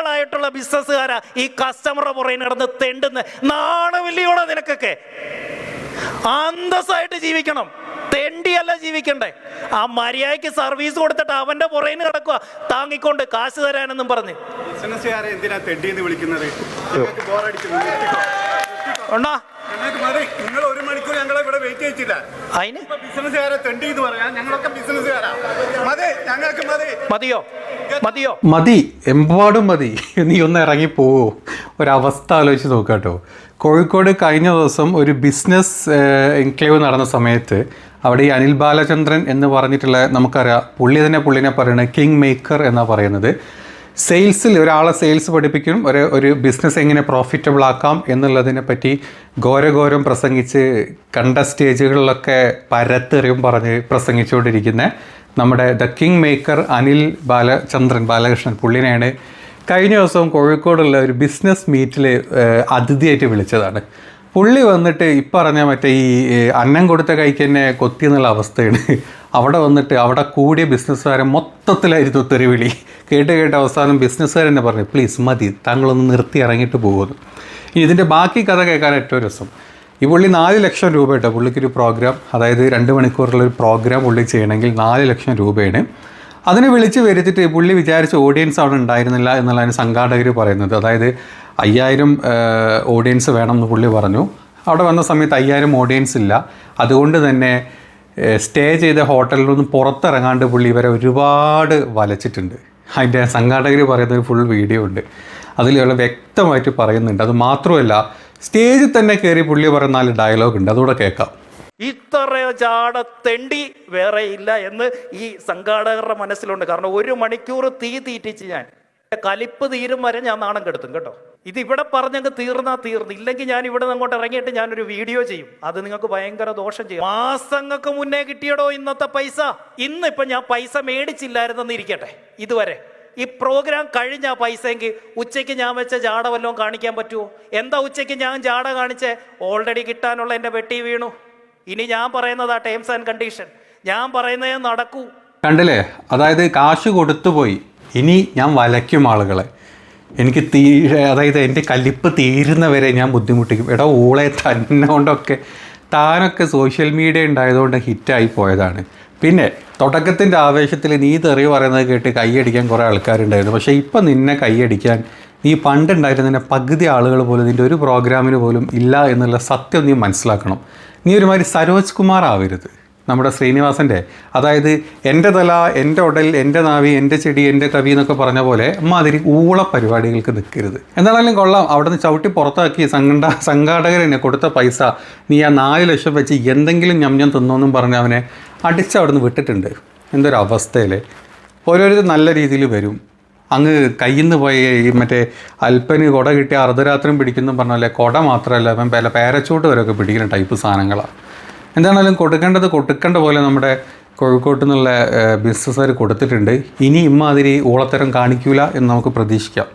തെണ്ടികളായിട്ടുള്ള ബിസിനസ്സുകാരാ ഈ കസ്റ്റമറുടെ പുറകെ നടന്ന് തെണ്ടുന്ന നാണമില്ലയോടെ നിനക്കൊക്കെ. അന്തസ്സായിട്ട് ജീവിക്കണം. തെണ്ടിയല്ല ജീവിക്കണ്ടേ. ആ മര്യാദയ്ക്ക് സർവീസ് കൊടുത്തിട്ട് അവന്റെ പുറകെ കിടക്കുക താങ്ങിക്കൊണ്ട് കാശ് തരാനെന്നും പറഞ്ഞ്. ഉണ്ടോ നിങ്ങൾ ഒരു മണിക്കൂർ ഞങ്ങളെ ഇവിടെ വെയിറ്റ് ചെയ്യിച്ചില്ല അതിന് ഇപ്പൊ ബിസിനസ്സുകാരെ തെണ്ടി എന്ന് പറയാം. ഞങ്ങളൊക്കെ ബിസിനസ്സുകാരാ. മതി ഞങ്ങൾക്ക് മതി. മതിയോ? മതിയോ? മതി. എമ്പാടും മതി. നീ ഒന്ന് ഇറങ്ങി പോവോ. ഒരവസ്ഥ ആലോചിച്ച് നോക്കാട്ടോ. കോഴിക്കോട് കഴിഞ്ഞ ദിവസം ഒരു ബിസിനസ് എൻക്ലേവ് നടന്ന സമയത്ത് അവിടെ ഈ അനിൽ ബാലചന്ദ്രൻ എന്ന് പറഞ്ഞിട്ടുള്ള നമുക്കറിയാം പുള്ളി തന്നെ പുള്ളിനെ പറയുന്നത് കിങ് മേക്കർ എന്നാണ് പറയുന്നത്. സെയിൽസിൽ ഒരാളെ സെയിൽസ് പഠിപ്പിക്കും ഒരു ഒരു ബിസിനസ് എങ്ങനെ പ്രോഫിറ്റബിൾ ആക്കാം എന്നുള്ളതിനെ പറ്റി ഘോരഘോരം പ്രസംഗിച്ച് കണ്ട സ്റ്റേജുകളിലൊക്കെ പരത്തെറിയും പറഞ്ഞ് പ്രസംഗിച്ചുകൊണ്ടിരിക്കുന്ന നമ്മുടെ the king maker Anil Balachandran Balakrishnan പുള്ളിനെയാണ് കഴിഞ്ഞ ദിവസം കോഴിക്കോടുള്ള ഒരു ബിസിനസ് മീറ്റിൽ അതിഥിയായിട്ട് വിളിച്ചതാണ്. പുള്ളി വന്നിട്ട് ഇപ്പറഞ്ഞ മറ്റേ ഈ അന്നം കൊടുത്ത കൈക്ക് തന്നെ കൊത്തി എന്നുള്ള അവസ്ഥയാണ്. അവിടെ വന്നിട്ട് അവിടെ കൂടിയ ബിസിനസ്സുകാരെ മൊത്തത്തിലായിരുന്നു തെറിവിളി കേട്ട് കേട്ട് അവസാനം ബിസിനസ്സുകാർ തന്നെ പറഞ്ഞു പ്ലീസ് മതി. താങ്കളൊന്ന് നിർത്തി ഇറങ്ങിയിട്ട് പോകുന്നു. ഇനി ഇതിന്റെ ബാക്കി കഥ കേൾക്കാൻ ഏറ്റവും രസം. ഈ പുള്ളി നാല് ലക്ഷം രൂപ കേട്ടോ പുള്ളിക്കൊരു പ്രോഗ്രാം അതായത് രണ്ട് മണിക്കൂറുള്ള ഒരു പ്രോഗ്രാം പുള്ളി ചെയ്യണമെങ്കിൽ നാല് ലക്ഷം രൂപയാണ്. അതിനെ വിളിച്ച് വരുത്തിയിട്ട് പുള്ളി വിചാരിച്ച ഓഡിയൻസ് അവിടെ ഉണ്ടായിരുന്നില്ല എന്നുള്ളതാണ് സംഘാടകർ പറയുന്നത്. അതായത് അയ്യായിരം ഓഡിയൻസ് വേണമെന്ന് പുള്ളി പറഞ്ഞു. അവിടെ വന്ന സമയത്ത് അയ്യായിരം ഓഡിയൻസ് ഇല്ല. അതുകൊണ്ട് തന്നെ സ്റ്റേ ചെയ്ത ഹോട്ടലിൽ നിന്ന് പുറത്തിറങ്ങാണ്ട് പുള്ളി ഇവരെ ഒരുപാട് വലച്ചിട്ടുണ്ട്. അതിന്റെ സംഘാടകർ പറയുന്ന ഒരു ഫുൾ വീഡിയോ ഉണ്ട്. ഇയാൾ വ്യക്തമായിട്ട് പറയുന്നുണ്ട്. അത് മാത്രമല്ല സ്റ്റേജിൽ തന്നെ കയറി പുള്ളി പറയുന്ന നാല് ഡയലോഗ് ഉണ്ട്. അതുകൂടെ കേൾക്കാം. ഇത്ര ചാടത്തെണ്ടി തെണ്ടി വേറെ ഇല്ല എന്ന് ഈ സംഘാടകരുടെ മനസ്സിലുണ്ട്. കാരണം ഒരു മണിക്കൂർ തീ തീറ്റിച്ച് ഞാൻ. കലിപ്പ് തീരും വരെ ഞാൻ നാണം കെടുത്തും കേട്ടോ. ഇത് ഇവിടെ പറഞ്ഞങ്ങ് തീർന്നാ തീർന്നു. ഇല്ലെങ്കിൽ ഞാൻ ഇവിടെ നിന്ന് അങ്ങോട്ട് ഇറങ്ങിയിട്ട് ഞാനൊരു വീഡിയോ ചെയ്യും. അത് നിങ്ങൾക്ക് ഭയങ്കര ദോഷം ചെയ്യും. മാസങ്ങൾക്ക് മുന്നേ കിട്ടിയടോ ഇന്നത്തെ പൈസ? ഇന്നിപ്പോൾ ഞാൻ പൈസ മേടിച്ചില്ലായിരുന്നെന്ന് ഇരിക്കട്ടെ. ഇതുവരെ. ഈ പ്രോഗ്രാം കഴിഞ്ഞ ആ പൈസയെങ്കിൽ ഉച്ചയ്ക്ക് ഞാൻ വെച്ച ജാട വല്ലതും കാണിക്കാൻ പറ്റുമോ എന്താ ഉച്ചയ്ക്ക് ഞാൻ ജാട കാണിച്ചേ? ഓൾറെഡി കിട്ടാനുള്ള എന്റെ വെട്ടി വീണു. ഇനി ഞാൻ പറയുന്നതാ ടേംസ് ആൻഡ് കണ്ടീഷൻ ഞാൻ പറയുന്നത് നടക്കൂ. കണ്ടില്ലേ? അതായത് കാശ് കൊടുത്തു പോയി ഇനി ഞാൻ വലയ്ക്കും ആളുകളെ. എനിക്ക് തീ അതായത് എന്റെ കലിപ്പ് തീരുന്നവരെ ഞാൻ ബുദ്ധിമുട്ടിക്കും. എടാ ഓളെ തന്നെ കൊണ്ടൊക്കെ. താനൊക്കെ സോഷ്യൽ മീഡിയ ഉണ്ടായതുകൊണ്ട് ഹിറ്റായി പോയതാണ്. പിന്നെ തുടക്കത്തിന്റെ ആവേശത്തിൽ നീ തെറി പറയുന്നത് കേട്ട് കൈയടിക്കാൻ കുറേ ആൾക്കാരുണ്ടായിരുന്നു. പക്ഷേ ഇപ്പം നിന്നെ കൈയടിക്കാൻ നീ പണ്ടുണ്ടായിരുന്നതിന്റെ പകുതി ആളുകൾ പോലും നിന്റെ ഒരു പ്രോഗ്രാമിന് പോലും ഇല്ല എന്നുള്ള സത്യം നീ മനസ്സിലാക്കണം. നീ ഒരുമാതിരി സരോജ് കുമാർ ആവരുത്. നമ്മുടെ ശ്രീനിവാസന്റെ അതായത് എന്റെ തല എന്റെ ഉടൽ എന്റെ നാവി എന്റെ ചെടി എന്റെ കവി എന്നൊക്കെ പറഞ്ഞ പോലെ അമ്മാതിരി ഊള പരിപാടികൾക്ക് നിൽക്കരുത്. എന്താണെങ്കിലും കൊള്ളാം. അവിടുന്ന് ചവിട്ടി പുറത്താക്കി സംഘട സംഘാടകർ എന്നെ കൊടുത്ത പൈസ നീ ആ നാല് ലക്ഷം വെച്ച് എന്തെങ്കിലും ഞം തിന്നോന്നും പറഞ്ഞ് അവനെ അടിച്ച് അവിടെ വിട്ടിട്ടുണ്ട്. എന്തൊരു അവസ്ഥയിലെ ഓരോരുത്തർ നല്ല രീതിയിൽ വരും. അങ്ങ് കയ്യിൽ നിന്ന് പോയ ഈ മറ്റേ അല്പന് കുട കിട്ടിയ അർദ്ധരാത്രം പിടിക്കുന്നു പറഞ്ഞാലേ കുട മാത്രമല്ല അവൻ പേരച്ചൂട്ട് വരെയൊക്കെ പിടിക്കുന്ന ടൈപ്പ് സാധനങ്ങളാണ് എന്താണെങ്കിലും കൊടുക്കേണ്ടത് കൊടുക്കേണ്ട പോലെ നമ്മുടെ കോഴിക്കോട്ട് നിന്നുള്ള ബിസിനസ്സുകാർ കൊടുത്തിട്ടുണ്ട്. ഇനി ഇമ്മാതിരി ഊളത്തരം കാണിക്കൂല എന്ന് നമുക്ക് പ്രതീക്ഷിക്കാം.